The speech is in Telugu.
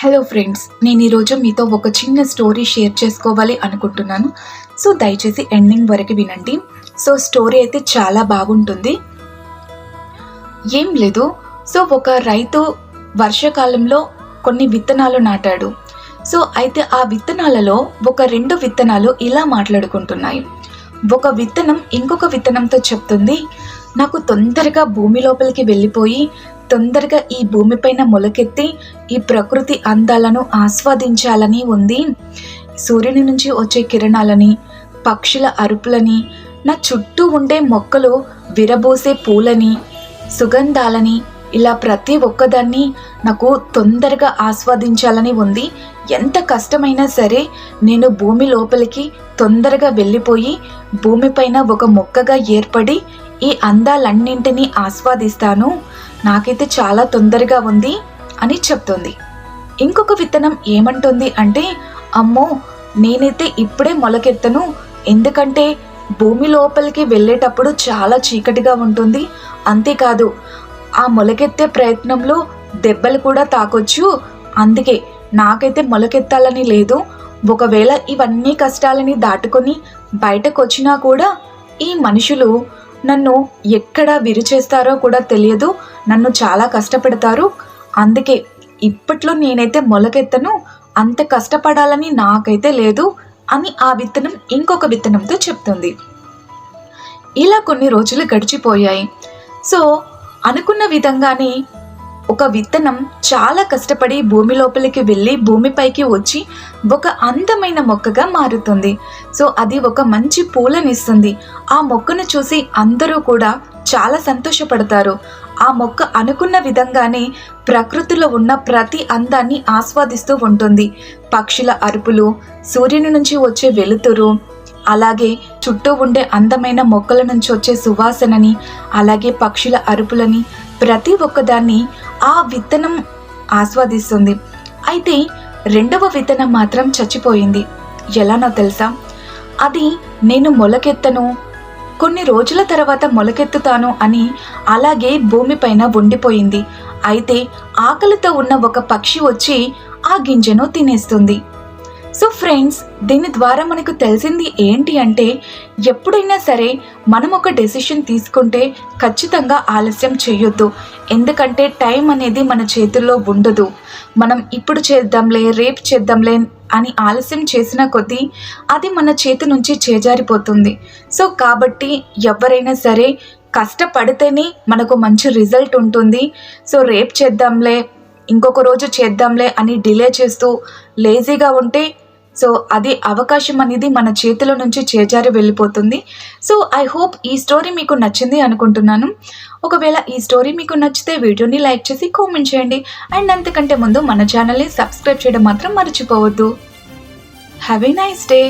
హలో ఫ్రెండ్స్ నేను ఈరోజు మీతో ఒక చిన్న స్టోరీ షేర్ చేసుకోవాలి అనుకుంటున్నాను. సో దయచేసి ఎండింగ్ వరకు వినండి. సో స్టోరీ అయితే చాలా బాగుంటుంది. ఏం లేదు. సో ఒక రైతు వర్షాకాలంలో కొన్ని విత్తనాలు నాటాడు. సో అయితే ఆ విత్తనాలలో ఒక రెండు విత్తనాలు ఇలా మాట్లాడుకుంటున్నాయి. ఒక విత్తనం ఇంకొక విత్తనంతో చెప్తుంది. నాకు తొందరగా భూమి లోపలికి వెళ్ళిపోయి తొందరగా ఈ భూమిపైన మొలకెత్తి ఈ ప్రకృతి అందాలను ఆస్వాదించాలని ఉంది. సూర్యుని నుంచి వచ్చే కిరణాలని పక్షుల అరుపులని నా చుట్టూ ఉండే మొక్కలు విరబోసే పూలని సుగంధాలని ఇలా ప్రతి ఒక్కదాన్ని నాకు తొందరగా ఆస్వాదించాలని ఉంది. ఎంత కష్టమైనా సరే నేను భూమి లోపలికి తొందరగా వెళ్ళిపోయి భూమిపైన ఒక మొక్కగా ఏర్పడి ఈ అందాలన్నింటినీ ఆస్వాదిస్తాను. నాకైతే చాలా తొందరగా ఉంది అని చెప్తుంది. ఇంకొక విత్తనం ఏమంటుంది అంటే అమ్మో నేనైతే ఇప్పుడే మొలకెత్తను. ఎందుకంటే భూమి లోపలికి వెళ్ళేటప్పుడు చాలా చీకటిగా ఉంటుంది. అంతేకాదు ఆ మొలకెత్తే ప్రయత్నంలో దెబ్బలు కూడా తాకొచ్చు. అందుకే నాకైతే మొలకెత్తాలని లేదు. ఒకవేళ ఇవన్నీ కష్టాలని దాటుకొని బయటకు వచ్చినా కూడా ఈ మనుషులు నన్ను ఎక్కడ విరిచేస్తారో కూడా తెలియదు. నన్ను చాలా కష్టపెడతారు. అందుకే ఇప్పట్లో నేనైతే మొలకెత్తను. అంత కష్టపడాలని నాకైతే లేదు అని ఆ విత్తనం ఇంకొక విత్తనంతో చెప్తుంది. ఇలా కొన్ని రోజులు గడిచిపోయాయి. సో అనుకున్న విధంగానే ఒక విత్తనం చాలా కష్టపడి భూమి లోపలికి వెళ్ళి భూమిపైకి వచ్చి ఒక అందమైన మొక్కగా మారుతుంది. సో అది ఒక మంచి పూలనిస్తుంది ఆ మొక్కను చూసి అందరూ కూడా చాలా సంతోషపడతారు. ఆ మొక్క అనుకున్న విధంగానే ప్రకృతిలో ఉన్న ప్రతి అందాన్ని ఆస్వాదిస్తూ ఉంటుంది. పక్షుల అరుపులు సూర్యుని నుంచి వచ్చే వెలుతురు అలాగే చుట్టూ ఉండే అందమైన మొక్కల నుంచి వచ్చే సువాసనని అలాగే పక్షుల అరుపులని ప్రతి ఒక్కదాన్ని ఆ విత్తనం ఆస్వాదిస్తుంది. అయితే రెండవ విత్తనం మాత్రం చచ్చిపోయింది. ఎలానో తెలుసా? అది నేను మొలకెత్తను కొన్ని రోజుల తర్వాత మొలకెత్తుతాను అని అలాగే భూమిపైన ఉండిపోయింది. అయితే ఆకలితో ఉన్న ఒక పక్షి వచ్చి ఆ గింజను తినేస్తుంది. సో ఫ్రెండ్స్ దీని ద్వారా మనకు తెలిసింది ఏంటి అంటే ఎప్పుడైనా సరే మనం ఒక డెసిషన్ తీసుకుంటే ఖచ్చితంగా ఆలస్యం చేయొద్దు. ఎందుకంటే టైం అనేది మన చేతుల్లో ఉండదు. మనం ఇప్పుడు చేద్దాంలే రేపు చేద్దాంలే అని ఆలస్యం చేసిన కొద్దీ అది మన చేతి నుంచి చేజారిపోతుంది. సో కాబట్టి ఎవరైనా సరే కష్టపడితేనే మనకు మంచి రిజల్ట్ ఉంటుంది. సో రేపు చేద్దాంలే ఇంకొక రోజు చేద్దాంలే అని డిలే చేస్తూ లేజీగా ఉంటే సో అది అవకాశం అనేది మన చేతిలో నుంచి చేజారి వెళ్ళిపోతుంది. సో ఐ హోప్ ఈ స్టోరీ మీకు నచ్చింది అనుకుంటున్నాను. ఒకవేళ ఈ స్టోరీ మీకు నచ్చితే వీడియోని లైక్ చేసి కామెంట్ చేయండి. అండ్ అంతకంటే ముందు మన ఛానల్ని సబ్స్క్రైబ్ చేయడం మాత్రం మర్చిపోవద్దు. Have a nice day